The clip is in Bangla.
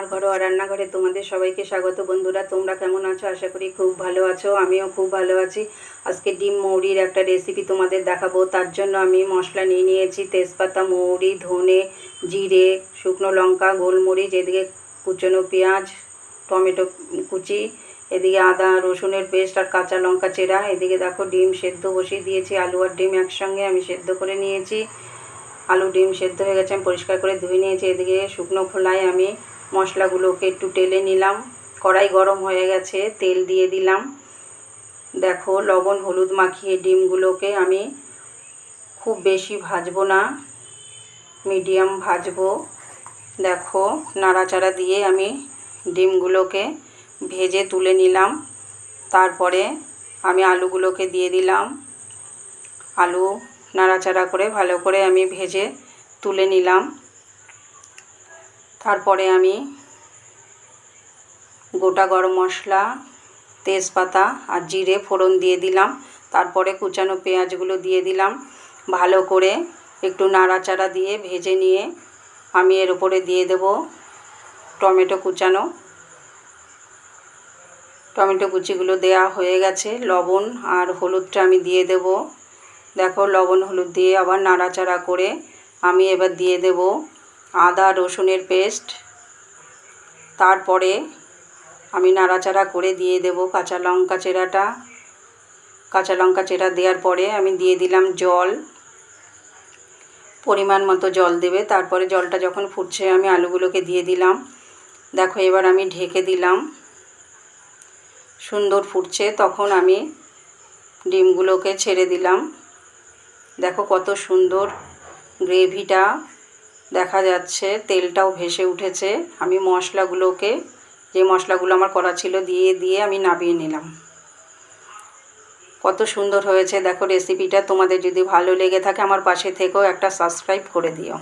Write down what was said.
আমার ঘরোয়া রান্নাঘরে তোমাদের সবাইকে স্বাগত বন্ধুরা। তোমরা কেমন আছো? আশা করি খুব ভালো আছো। আমিও খুব ভালো আছি। আজকে ডিম মৌরির একটা রেসিপি তোমাদের দেখাবো। তার জন্য আমি মশলা নিয়ে নিয়েছি। তেজপাতা, মৌরি, ধনে, জিরে, শুকনো লঙ্কা, গোলমরিচ, এদিকে কুচনো পেঁয়াজ, টমেটো কুচি, এদিকে আদা, রসুনের পেস্ট আর কাঁচা লঙ্কা চেরা। এদিকে দেখো ডিম সেদ্ধ বসিয়ে দিয়েছি। আলু আর ডিম একসঙ্গে আমি সেদ্ধ করে নিয়েছি। আলু, ডিম সেদ্ধ হয়ে গেছে। আমি পরিষ্কার করে ধুয়ে নিয়েছি। এদিকে শুকনো খোলায় আমি মশলাগুলোকে একটু টেলে নিলাম। কড়াই গরম হয়ে গেছে, তেল দিয়ে দিলাম। দেখো, লবণ, হলুদ মাখিয়ে ডিমগুলোকে আমি খুব বেশি ভাজবো না, মিডিয়াম ভাজবো। দেখো, নাড়াচাড়া দিয়ে আমি ডিমগুলোকে ভেজে তুলে নিলাম। তারপরে আমি আলুগুলোকে দিয়ে দিলাম। আলু নাড়াচাড়া করে ভালো করে আমি ভেজে তুলে নিলাম। তারপরে আমি গোটা গরম মশলা, তেজপাতা আর জিরে ফোড়ন দিয়ে দিলাম। তারপরে কুচানো পেঁয়াজগুলো দিয়ে দিলাম। ভালো করে একটু নাড়াচাড়া দিয়ে ভেজে নিয়ে আমি এর উপরে দিয়ে দেব টমেটো কুচানো। টমেটো কুচিগুলো দেয়া হয়ে গেছে। লবণ আর হলুদটা আমি দিয়ে দেব। দেখো লবণ হলুদ দিয়ে আবার নাড়াচাড়া করে আমি এবার দিয়ে দেব আদা, রসুনের পেস্ট। তারপরে আমি নাড়াচাড়া করে দিয়ে দেব কাঁচা লঙ্কা চেরাটা। কাঁচা লঙ্কা চেরা দেওয়ার পরে আমি দিয়ে দিলাম জল। পরিমাণ মতো জল দেবে। তারপরে জলটা যখন ফুটছে, আমি আলুগুলোকে দিয়ে দিলাম। দেখো, এবার আমি ঢেকে দিলাম। সুন্দর ফুটছে। তখন আমি ডিমগুলোকে ছেড়ে দিলাম। দেখো কত সুন্দর গ্রেভিটা। দেখা যাচ্ছে, তেলটাও ভেসে উঠেছে। আমি মশলাগুলোকে, যে মশলাগুলো আমার করা ছিল দিয়ে দিয়ে আমি নামিয়ে নিলাম। কত সুন্দর হয়েছে। দেখো রেসিপিটা তোমাদের যদি ভালো লেগে থাকে আমার পাশে থেকেও একটা সাবস্ক্রাইব করে দিও।